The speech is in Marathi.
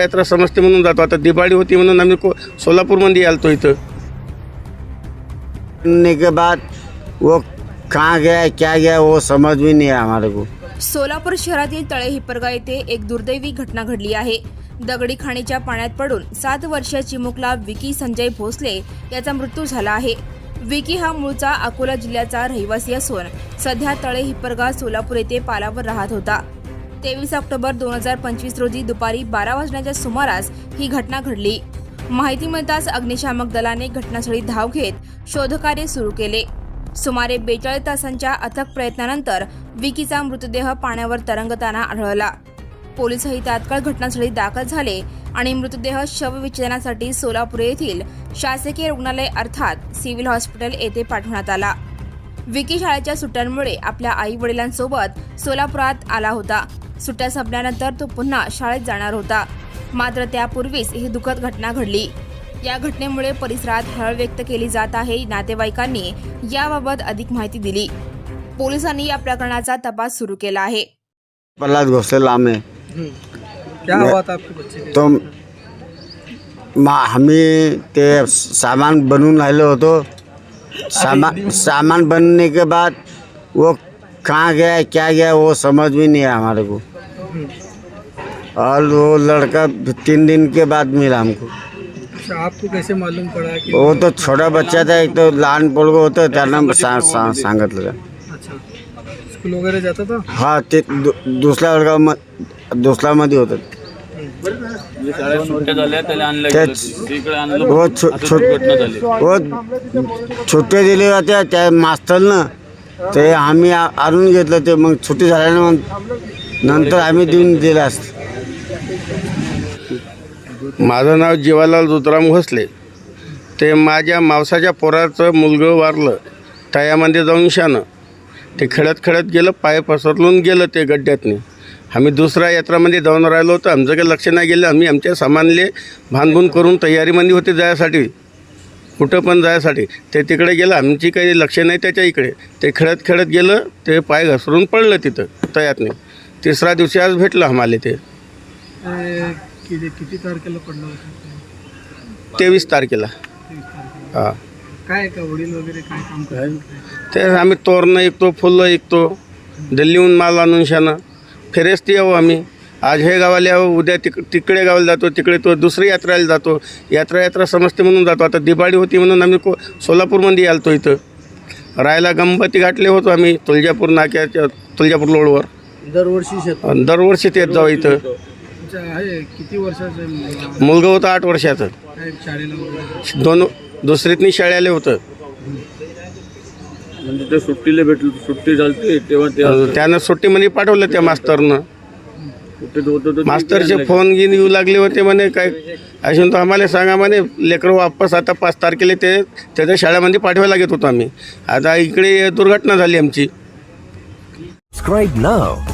यात्रा समजते म्हणून जातो. आता दिवाळी होती म्हणून आम्ही को सोलापूरमध्ये आलतो इथं. करने के बाद वो कहाँ गया क्या गया वो समझ भी नहीं हमारे को. सोलापूर शहरातील तळे हिप्परगा येथे एक दुर्दैवी घटना घडली आहे. दगडी खाणीच्या पाण्यात पडून सात वर्षीय चिमुकला विकी संजय भोसले याचा मृत्यू झाला आहे. विकी हा मूळचा अकोला जिल्ह्याचा रहिवासी असून सध्या तळे हिप्परगा सोलापूर येथे पालावर राहत होता. तेवीस ऑक्टोबर दोन हजार पंचवीस रोजी दुपारी बारा वाजण्याच्या सुमारास ही घटना घडली. माहिती मिळताच अग्निशामक दलाने घटनास्थळी धाव घेत शोधकार्य सुरू केले. सुमारे बेचाळीस तासांच्या अथक प्रयत्नानंतर विकीचा मृतदेह पाण्यावर तरंगताना आढळला. पोलिसही तात्काळ घटनास्थळी दाखल झाले आणि मृतदेह शवविच्छेदनासाठी सोलापूर येथील शासकीय रुग्णालय अर्थात सिव्हिल हॉस्पिटल येथे पाठवण्यात आला. विकी शाळेच्या सुट्ट्यांमुळे आपल्या आई वडिलांसोबत सोलापुरात आला होता. सुट्ट्या संपल्यानंतर तो पुन्हा शाळेत जाणार होता. मात्र त्यापूर्वीच ही दुःखद घटना घडली. या घटनेमुळे परिसरात हळहळ व्यक्त केली जात आहे. नातेवाईकांनी याबाबत अधिक माहिती दिली. पोलिसांनी या प्रकरणाचा तपास सुरू केला आहे. प्रहलाद घोषला में क्या हुआ था आपके बच्चे के? तो मा आम्ही ते सामान बनवून राहिलो होतो. सामान सामान बनने के बाद वो कहाँ गया क्या गया वो समझ भी नहीं आया हमारे को। और वो लड़का तीन दिन के बाद मिला हमको। अच्छा आपको कैसे मालूम पड़ा कि वो तो छोटा बच्चा था एक तो लहान पोरगं होतं त्यांना सा, सा, सांगितलं अच्छा स्कूल वगैरह जाता था? हा ते दु- दुसऱ्या वर्गा दुसऱ्यामध्ये होतं सुट्ट्या झाल्या त्याला आणलं तेच. गेलं तिकडे आणलं हो छो छो घटना झाली हो सुट्ट्या दिल्या होत्या त्या मास्तरनं ते आम्ही आ- आणून घेतलं ते मग सुट्टी नंतर आम्ही देऊन दिलं असतं. माझं नाव जीवालाल जोतराम भोसले. ते माझ्या मावसाच्या पोराचं मुलगं वारलं तयामध्ये जाऊन शानं ते खेळत खेळत गेलं पाय पसरलून गेलं ते गड्ड्यातनी. आम्ही दुसऱ्या यात्रामध्ये जाऊन राहिलो होतो. आमचं काही लक्ष नाही गेलं. आम्ही आमच्या सामानले भानभून करून तयारीमध्ये होते जायसाठी. कुठं पण जायसाठी. ते तिकडे गेलं. आमची काही लक्ष नाही त्याच्या इकडे. ते खेळत खेळत गेलं. ते पाय घसरून पडलं तिथं तयातनी तिसऱ्या दिवशी आज भेटलं आम्हाला ते किती किती तारखेला पडलं होतं? तेवीस तारखेला. हां. काय का वडील वगैरे काय काम करतात ते आम्ही तोरणं ऐकतो फुलं ऐकतो. दिल्लीहून माल आणून शानं. फिरेस्ती येऊ आम्ही. आज हे गावाला यावं उद्या तिक तिकडे गावाला जातो तिकडे तो दुसरी यात्रेला जातो. यात्रा यात्रा समजते म्हणून जातो. आता दिवाळी होती म्हणून आम्ही को सोलापूरमध्ये आलतो इथं. राहायला गणपती घाटले होतो आम्ही तुळजापूर नाक्याच्या तुळजापूर रोडवर दरवर्षी शेत दरवर्षी तेच जाऊ इथं. आहे किती वर्षाचं आहे मुलगा? मुलगा होता आठ वर्षाचं. काय शाळेला वगैरे? दोन दुसरीतनी शाळेला होतं. म्हणजे ते सुट्टीला भेटलं सुट्टी झाली तेव्हा ते त्यानं सुट्टीमध्ये पाठवलं त्या मास्तरनं. सुट्टीत होतं तर ते मास्तरचे फोन घेऊन येऊ लागले होते म्हणे काय असून तो आम्हाला सांगा म्हणे लेकरं वापस आता पाच तारखेला ते त्याच्या शाळेमध्ये पाठवायला लागत होतो आम्ही. आता इकडे दुर्घटना झाली आमची. Subscribe now